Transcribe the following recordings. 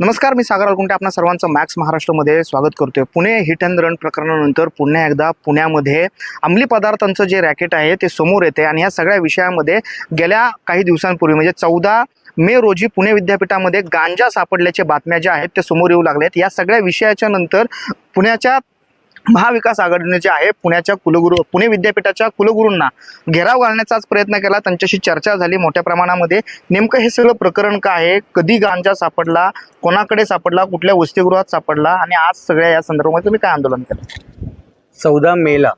नमस्कार मी सागर अलकुंटे. आपणा सर्वांचं मॅक्स महाराष्ट्रामध्ये स्वागत करतोय. पुणे हिट अँड रन प्रकरणानंतर पुन्हा एकदा पुण्यामध्ये अंमली पदार्थांचं जे रॅकेट आहे ते समोर येते आणि या सगळ्या विषयामध्ये गेल्या काही दिवसांपूर्वी म्हणजे चौदा मे रोजी पुणे विद्यापीठामध्ये गांजा सापडल्याच्या बातम्या ज्या आहेत ते समोर येऊ लागल्या आहेत या सगळ्या विषयाच्या नंतर पुण्याच्या महाविकास आघाडीने जे आहे पुण्याच्या कुलगुरू पुणे विद्यापीठाच्या कुलगुरूंना घेराव घालण्याचाच प्रयत्न केला. त्यांच्याशी चर्चा झाली. मोठ्या प्रमाणामध्ये नेमकं हे सगळं प्रकरण काय आहे? कधी गांजा सापडला? कोणाकडे सापडला? कुठल्या वसतिगृहात सापडला? आणि आज सगळ्या या संदर्भामध्ये तुम्ही काय आंदोलन केलं? चौदा मेला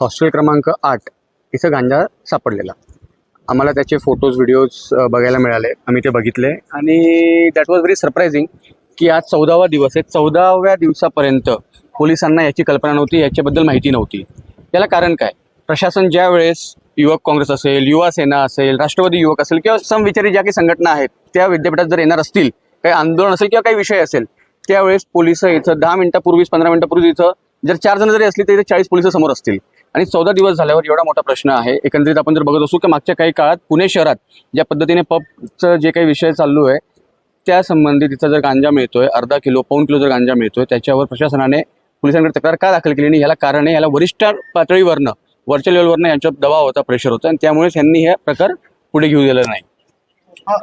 हॉस्टेल क्रमांक आठ इथं गांजा सापडलेला. आम्हाला त्याचे फोटोज व्हिडिओज बघायला मिळाले. आम्ही ते बघितले. आणि दॅट वॉज व्हेरी सरप्रायझिंग की आज चौदावा दिवस आहे. चौदाव्या दिवसापर्यंत पोलिसांना याची कल्पना नव्हती याच्याबद्दल माहिती नव्हती. याला कारण काय? प्रशासन ज्या वेळेस युवक काँग्रेस असेल युवा सेना असेल राष्ट्रवादी युवक असेल किंवा समविचारी ज्या काही संघटना आहेत त्या विद्यापीठात जर येणार असतील काही आंदोलन असेल किंवा काही विषय असेल त्यावेळेस पोलीस इथं दहा मिनिटापूर्वीच पंधरा मिनिटापूर्वी इथं जर चार जण जरी असली तरी चाळीस पोलीस समोर असतील. आणि चौदा दिवस झाल्यावर एवढा मोठा प्रश्न आहे एकंदरीत आपण जर बघत असू की मागच्या काही काळात पुणे शहरात ज्या पद्धतीने पबचं जे काही विषय चालू आहे त्या संबंधी तिथं जर गांजा मिळतोय अर्धा किलो पाऊन किलो जर गांजा मिळतोय त्याच्यावर प्रशासनाने पोलिसांकडे तक्रार का दाखल केली नाही? याला कारण आहे. याला वरिष्ठ पातळीवरनं वरच्या लेवलवरनं यांच्यावर दबाव होता प्रेशर होता. आणि त्यामुळेच यांनी हे प्रकार पुढे घेऊ दिला नाही.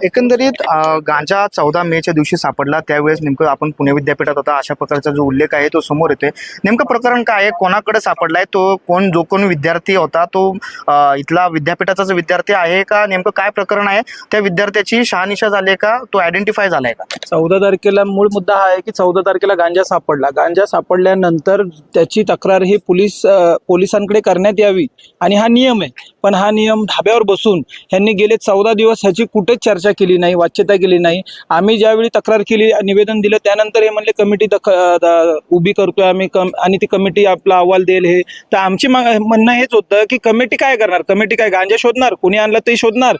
एकंदरीत गांजा चौदा मेच्या दिवशी सापडला. त्यावेळेस नेमकं आपण पुणे विद्यापीठात होता अशा प्रकारचा जो उल्लेख आहे तो समोर येतोय. नेमकं प्रकरण काय आहे? कोणाकडे सापडलाय? तो कोण जो कोण विद्यार्थी होता तो इथला विद्यापीठाचाच विद्यार्थी आहे का? नेमकं काय प्रकरण आहे? त्या विद्यार्थ्याची शहानिशा झाली का? तो आयडेंटिफाय झालाय का? चौदा तारखेला मूळ मुद्दा हा आहे की चौदा तारखेला गांजा सापडला. गांजा सापडल्यानंतर त्याची तक्रार ही पोलीस पोलिसांकडे करण्यात यावी. आणि हा नियम आहे. पण हा नियम धाब्यावर बसून ह्यांनी गेले चौदा दिवस ह्याची कुठेच चर्चा केली नाही वाच्यता केली नाही. आम्ही ज्यावेळी तक्रार केली निवेदन दिलं त्यानंतर हे म्हणले कमिटी दख उभी करतोय आम्ही कम आणि ती कमिटी आपला अहवाल देईल हे. तर आमची म्हणणं हेच होतं की कमिटी काय करणार? कमिटी काय गांजा शोधणार? कोणी आणलं ते शोधणार?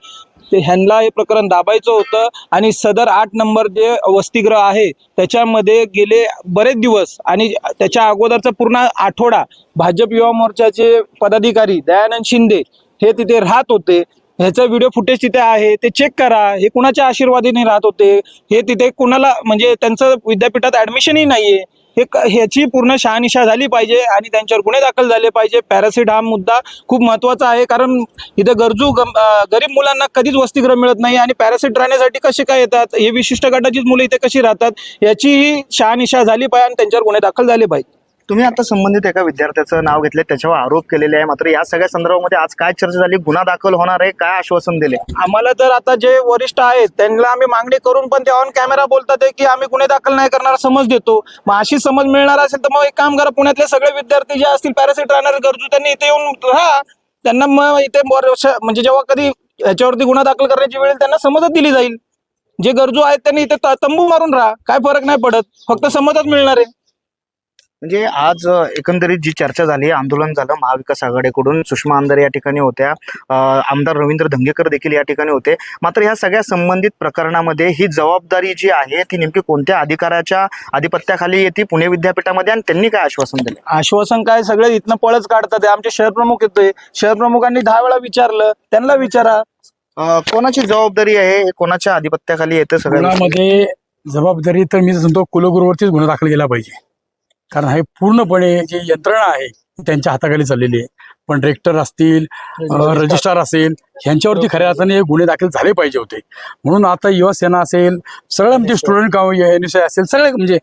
ते ह्यांना हे प्रकरण दाबायचं होतं आणि सदर आठ नंबर जे वसतिगृह आहे त्याच्यामध्ये गेले बरेच दिवस आणि त्याच्या अगोदरचा पूर्ण आठवडा भाजप युवा मोर्चाचे पदाधिकारी दयानंद शिंदे हे तिथे राहत होते. ह्याचा व्हिडिओ फुटेज तिथे आहे ते चेक करा. हे कुणाच्या आशीर्वादीने राहत होते? हे तिथे कुणाला म्हणजे त्यांचं विद्यापीठात ऍडमिशनही नाहीये. हे ह्याची पूर्ण शहानिशा झाली पाहिजे आणि त्यांच्यावर गुन्हे दाखल झाले पाहिजे. पॅरासिट हा मुद्दा खूप महत्त्वाचा आहे कारण इथं गरजू गम- गरीब मुलांना कधीच वसतिगृह मिळत नाही आणि पॅरासिट राहण्यासाठी कसे काय येतात? हे विशिष्ट गटाचीच मुलं इथे कशी राहतात? याचीही शहानिशा झाली पाहिजे आणि त्यांच्यावर गुन्हे दाखल झाले पाहिजे. तुम्ही आता संबंधित एका विद्यार्थ्याचं नाव घेतले त्याच्यावर आरोप केलेले आहे. मात्र या सगळ्या संदर्भामध्ये आज काय चर्चा झाली गुन्हा दाखल होणार आहे काय आश्वासन दिले? आम्हाला तर आता जे वरिष्ठ आहेत त्यांना आम्ही मागणी करून पण ते ऑन कॅमेरा बोलतात की आम्ही गुन्हे दाखल नाही करणार समज देतो. मग अशी समज मिळणार असेल तर मग एक काम करा पुण्यातले सगळे विद्यार्थी जे असतील पॅरासिट राहणार गरजू त्यांनी इथे येऊन राहा. त्यांना मग इथे म्हणजे जेव्हा कधी याच्यावरती गुन्हा दाखल करण्याची वेळ त्यांना समजच दिली जाईल. जे गरजू आहेत त्यांनी इथे तंबू मारून राहा. काय फरक नाही पडत. फक्त समजच मिळणार आहे. म्हणजे आज एकंदरीत जी चर्चा झाली आंदोलन झालं महाविकास आघाडीकडून सुषमा अंधारे या ठिकाणी होत्या आमदार रवींद्र धंगेकर देखील या ठिकाणी होते. मात्र ह्या सगळ्या संबंधित प्रकरणामध्ये ही जबाबदारी जी आहे ती नेमकी कोणत्या अधिकाऱ्याच्या आधिपत्याखाली येते पुणे विद्यापीठामध्ये आणि त्यांनी काय आश्वासन दिले? आश्वासन काय? सगळे इथनं पळच काढतात. आमचे शहर प्रमुख येतोय. शहर प्रमुखांनी दहा वेळा विचारलं. त्यांना विचारा. कोणाची जबाबदारी आहे? कोणाच्या आधिपत्याखाली येतं सगळं गुन्ह्यामध्ये जबाबदारी तर मी सांगतो कुलगुरूवरतीच गुन्हा दाखल केला पाहिजे. कारण हे पूर्णपणे जी यंत्रणा आहे त्यांच्या हाताखाली चाललेली आहे. पण रेक्टर असतील रजिस्ट्रार असेल यांच्यावरती खऱ्या अर्थाने हे गुन्हे दाखल झाले पाहिजे होते. म्हणून आता युवा सेना असेल सगळं म्हणजे स्टुडंट एन असेल सगळे म्हणजे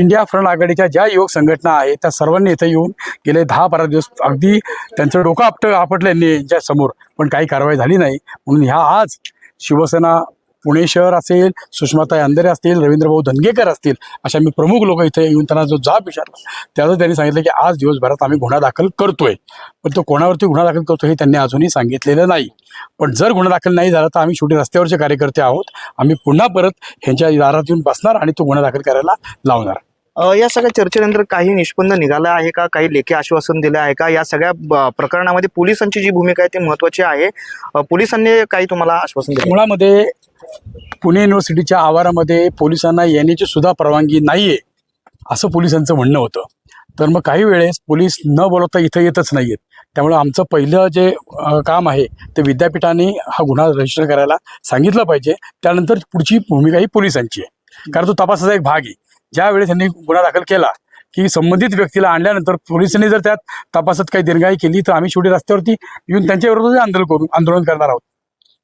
इंडिया फ्रंट आघाडीच्या ज्या युवक संघटना आहेत त्या सर्वांनी इथे येऊन गेले दहा बारा दिवस. अगदी त्यांचं डोकं आपट आपटलं यांनी यांच्या समोर पण काही कारवाई झाली नाही. म्हणून ह्या आज शिवसेना पुणे शहर असेल सुषमाताई अंधरे असतील रवींद्रभाऊ धनगेकर असतील अशा मी प्रमुख लोक इथे येऊन त्यांना जो जाब विचारला त्याचं त्यांनी सांगितलं की आज दिवसभरात आम्ही गुन्हा दाखल करतोय. पण तो कोणावरती गुन्हा दाखल करतो हे त्यांनी अजूनही सांगितलेलं नाही. पण जर गुन्हा दाखल नाही झाला तर आम्ही शेवटी रस्त्यावरचे कार्यकर्ते आहोत. आम्ही पुन्हा परत ह्यांच्या दारात येऊन बसणार आणि तो गुन्हा दाखल करायला लावणार. या सगळ्या चर्चेनंतर काही निष्पन्न निघालं आहे का? काही लेखी आश्वासन दिलं आहे का? या सगळ्या प्रकरणामध्ये पोलिसांची जी भूमिका आहे ती महत्वाची आहे. पोलिसांनी काही तुम्हाला आश्वासन दिलं? मुळामध्ये पुणे युनिव्हर्सिटीच्या आवारामध्ये पोलिसांना येण्याची सुद्धा परवानगी नाहीये असं पोलिसांचं म्हणणं होतं. तर मग काही वेळेस पोलीस न बोलवता इथं येतच नाहीयेत. त्यामुळे आमचं पहिलं जे काम आहे ते विद्यापीठाने हा गुन्हा रजिस्टर करायला सांगितलं पाहिजे. त्यानंतर पुढची भूमिका ही पोलिसांची आहे. कारण तो तपासाचा एक भाग आहे. ज्यावेळेस त्यांनी गुन्हा दाखल केला की संबंधित व्यक्तीला आणल्यानंतर पोलिसांनी जर त्यात तपासात काही दिरंगाई केली तर आम्ही शेवटी रस्त्यावरती येऊन त्यांच्याविरोधात आंदोलन करू आंदोलन करणार आहोत.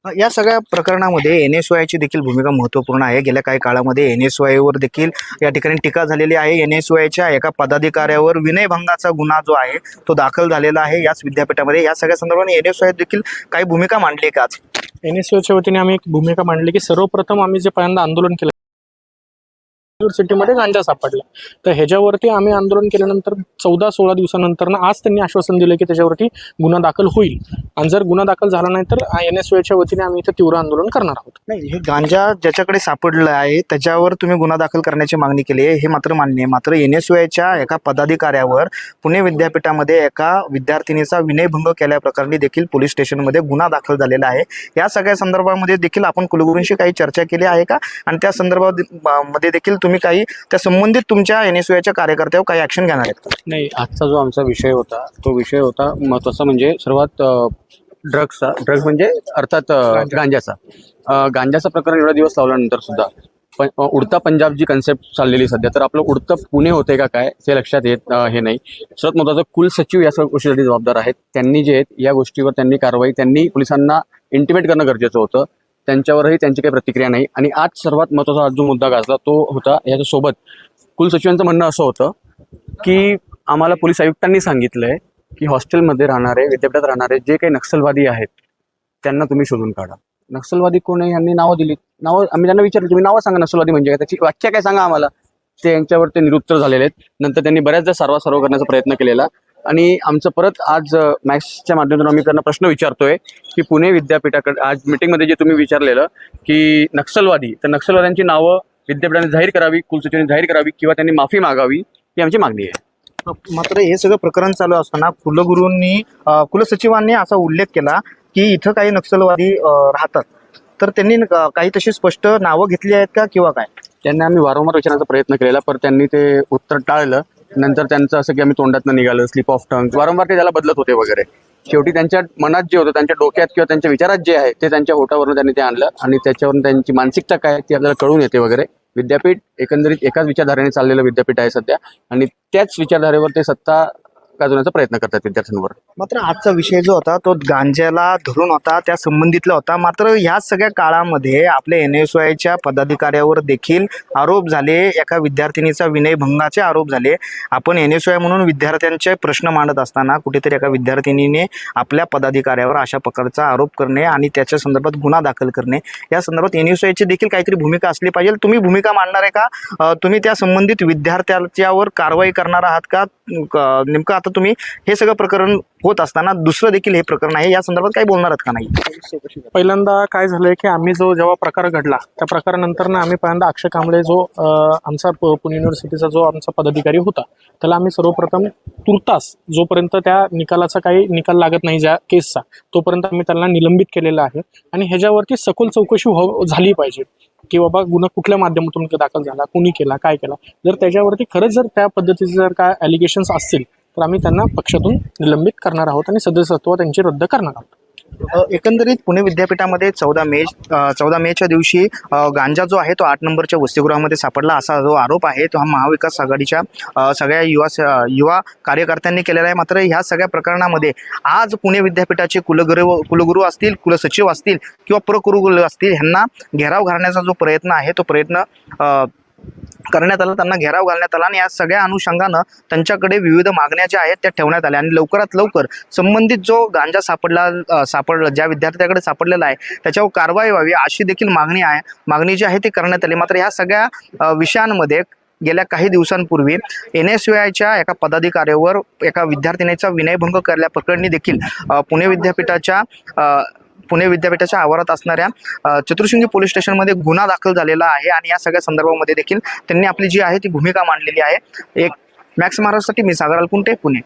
या सगळ्या प्रकरणामध्ये एन एस वायची देखील भूमिका महत्त्वपूर्ण आहे. गेल्या काही काळामध्ये एन एस वायवर देखील या ठिकाणी टीका झालेली आहे. एन एस वायच्या एका पदाधिकाऱ्यावर विनयभंगाचा गुन्हा जो आहे तो दाखल झालेला आहे. याच विद्यापीठामध्ये या सगळ्या संदर्भाने एन एस देखील काही भूमिका मांडली आहे का आज? एन एस वायच्या वतीने आम्ही एक भूमिका मांडली की सर्वप्रथम आम्ही जे पहिल्यांदा आंदोलन केलं युनिव्हर्सिटीमध्ये गांजा सापडला. तर ह्याच्यावरती आम्ही आंदोलन केल्यानंतर चौदा सोळा दिवसानंतर ना आज त्यांनी आश्वासन दिलं की त्याच्यावरती गुन्हा दाखल होईल. आणि जर गुन्हा दाखल झाला नाही तर एन एस वेच्या वतीने आम्ही इथं तीव्र आंदोलन करणार आहोत. नाही हे गांजा ज्याच्याकडे सापडलं आहे त्याच्यावर तुम्ही गुन्हा दाखल करण्याची मागणी केली आहे हे मात्र मान्य आहे. मात्र एन एस वेच्या एका पदाधिकाऱ्यावर पुणे विद्यापीठामध्ये एका विद्यार्थिनीचा विनयभंग केल्याप्रकरणी देखील पोलीस स्टेशनमध्ये गुन्हा दाखल झालेला आहे. या सगळ्या संदर्भामध्ये देखील आपण कुलगुरूंशी काही चर्चा केली आहे का? आणि त्या संदर्भात मध्ये देखील तुम्ही काही त्या संबंधित तुमच्या एन एस च्या कार्यकर्त्यावर काही ऍक्शन घेणार आहेत नाही आजचा जो आमचा विषय होता तो विषय होता महत्त्वाचा म्हणजे सर्वात ड्रग्सचा ड्रग्स म्हणजे अर्थात गांजाचा. गांजाचं प्रकरण एवढा दिवस लावल्यानंतर सुद्धा पण उडता पंजाब जी कन्सेप्ट चाललेली सध्या तर आपलं उडतं पुणे होते का काय ते लक्षात येत हे नाही. सर्वात महत्वाचं कुलसचिव या सगळ्या गोष्टीसाठी जबाबदार आहेत. त्यांनी जे आहेत या गोष्टीवर त्यांनी कारवाई त्यांनी पोलिसांना इंटिमेट करणं गरजेचं होतं. त्यांच्यावरही त्यांची काही प्रतिक्रिया नाही. आणि आज सर्वात महत्त्वाचा जो मुद्दा गाजला तो होता याच्यासोबत कुलसचिवांचं म्हणणं असं होतं की आम्हाला पोलीस आयुक्तांनी सांगितलंय की हॉस्टेलमध्ये राहणारे विद्यापीठात राहणारे जे काही नक्षलवादी आहेत त्यांना तुम्ही शोधून काढा. नक्षलवादी कोण? आहे यांनी नावं दिली नावं आम्ही त्यांना विचारलं तुम्ही नावं सांगा नक्षलवादी म्हणजे काय? त्याची व्याख्या काय सांगा आम्हाला? ते यांच्यावर ते निरुत्तर झालेले आहेत. नंतर त्यांनी बऱ्याचदा सारवा करण्याचा प्रयत्न केलेला. आणि आमचं परत आज मॅथ्सच्या माध्यमातून आम्ही त्यांना प्रश्न विचारतोय की पुणे विद्यापीठाकडे आज मीटिंगमध्ये जे तुम्ही विचारलेलं की नक्षलवादी तर नक्षलवाद्यांची नावं विद्यापीठाने जाहीर करावी कुलसचिवांनी जाहीर करावी किंवा त्यांनी माफी मागावी ही आमची मागणी आहे. मात्र हे सगळं प्रकरण चालू असताना कुलगुरूंनी कुलसचिवांनी असा उल्लेख केला की इथं काही नक्षलवादी राहतात. तर त्यांनी काही तशी स्पष्ट नावं घेतली आहेत का किंवा काय? त्यांना आम्ही वारंवार विचारण्याचा प्रयत्न केलेला पण त्यांनी ते उत्तर टाळलं. नंतर त्यांचं असं की आम्ही तोंडातनं निघालो स्लिप ऑफ टंग वारंवार ते त्याला बदलत होते वगैरे. शेवटी त्यांच्या मनात जे होतं त्यांच्या डोक्यात किंवा त्यांच्या विचारात जे आहे ते त्यांच्या होटावरून त्यांनी ते आणलं आणि त्याच्यावरून त्यांची मानसिकता काय ती आपल्याला कळून येते वगैरे. विद्यापीठ एकंदरीत एकाच विचारधारेने चाललेलं विद्यापीठ आहे सध्या आणि त्याच विचारधारेवर ते सत्ता गाजवण्याचा प्रयत्न करतात विद्यार्थ्यांवर. मात्र आजचा विषय जो होता तो गांजाला धरून होता त्या संबंधितला होता. मात्र ह्या सगळ्या काळामध्ये आपल्या एन एस वायच्या पदाधिकाऱ्यावर देखील आरोप झाले. एका विद्यार्थिनीचा विनयभंगाचे आरोप झाले. आपण एन एस वाय म्हणून विद्यार्थ्यांचे प्रश्न मांडत असताना कुठेतरी एका विद्यार्थिनीने आपल्या पदाधिकाऱ्यावर अशा प्रकारचा आरोप करणे आणि त्याच्या संदर्भात गुन्हा दाखल करणे या संदर्भात एन एस वायची देखील काहीतरी भूमिका असली पाहिजे. तुम्ही भूमिका मांडणार आहे का? तुम्ही त्या संबंधित विद्यार्थ्याच्यावर कारवाई करणार आहात का? नेमका आता तुम्ही हे सगळं प्रकरण होत असताना दुसरं देखील हे प्रकरण आहे या संदर्भात काही बोलणार आहात का नाही? पहिल्यांदा काय झालंय की आम्ही जो जेव्हा प्रकार घडला त्या प्रकारानंतर ना आम्ही पहिल्यांदा अक्षय कांबळे जो आमचा पुणे युनिव्हर्सिटीचा जो आमचा पदाधिकारी होता त्याला आम्ही सर्वप्रथम तुर्तास जोपर्यंत त्या निकालाचा काही निकाल लागत नाही ज्या केसचा तोपर्यंत आम्ही त्यांना निलंबित केलेला आहे आणि ह्याच्यावरती सखोल चौकशी हो झाली पाहिजे की बाबा गुन्हा कुठल्या माध्यमातून दाखल झाला कुणी केला काय केला. जर त्याच्यावरती खरंच जर त्या पद्धतीचे जर काय ॲलिगेशन्स असतील तर आम्ही त्यांना पक्षातून निलंबित करणार आहोत आणि सदस्यत्व त्यांची रद्द करणार आहोत. एकंदरीत पुणे विद्यापीठामध्ये चौदा मे चौदा मेच्या दिवशी गांजा जो आहे तो आठ नंबरच्या वसतिगृहामध्ये सापडला असा जो आरोप आहे तो हा महाविकास आघाडीच्या सगळ्या युवा युवा कार्यकर्त्यांनी केलेला आहे. मात्र ह्या सगळ्या प्रकरणामध्ये आज पुणे विद्यापीठाचे कुलगुरू कुलगुरू असतील कुलसचिव असतील किंवा प्रकुलगुरू असतील ह्यांना घेराव घालण्याचा जो प्रयत्न आहे तो प्रयत्न करण्यात आला त्यांना घेराव घालण्यात आला आणि या सगळ्या अनुषंगानं त्यांच्याकडे विविध मागण्या ज्या आहेत त्या ठेवण्यात आल्या. आणि लवकरात लवकर संबंधित जो गांजा सापडला सापडला ज्या विद्यार्थ्याकडे सापडलेला आहे त्याच्यावर कारवाई व्हावी अशी देखील मागणी आहे. मागणी जी आहे ती करण्यात आली. मात्र ह्या सगळ्या विषयांमध्ये गेल्या काही दिवसांपूर्वी एन एस आयच्या एका पदाधिकाऱ्यावर एका विद्यार्थिनीचा विनयभंग केल्याप्रकरणी देखील पुणे विद्यापीठाच्या पुणे विद्यापीठाच्या आवारात असणाऱ्या चतुर्शिंगी पोलीस स्टेशनमध्ये गुन्हा दाखल झालेला आहे आणि या सगळ्या संदर्भामध्ये देखील त्यांनी आपली जी आहे ती भूमिका मांडलेली आहे. एक मॅक्स महाराजसाठी मी सागर अलकुंटे पुणे.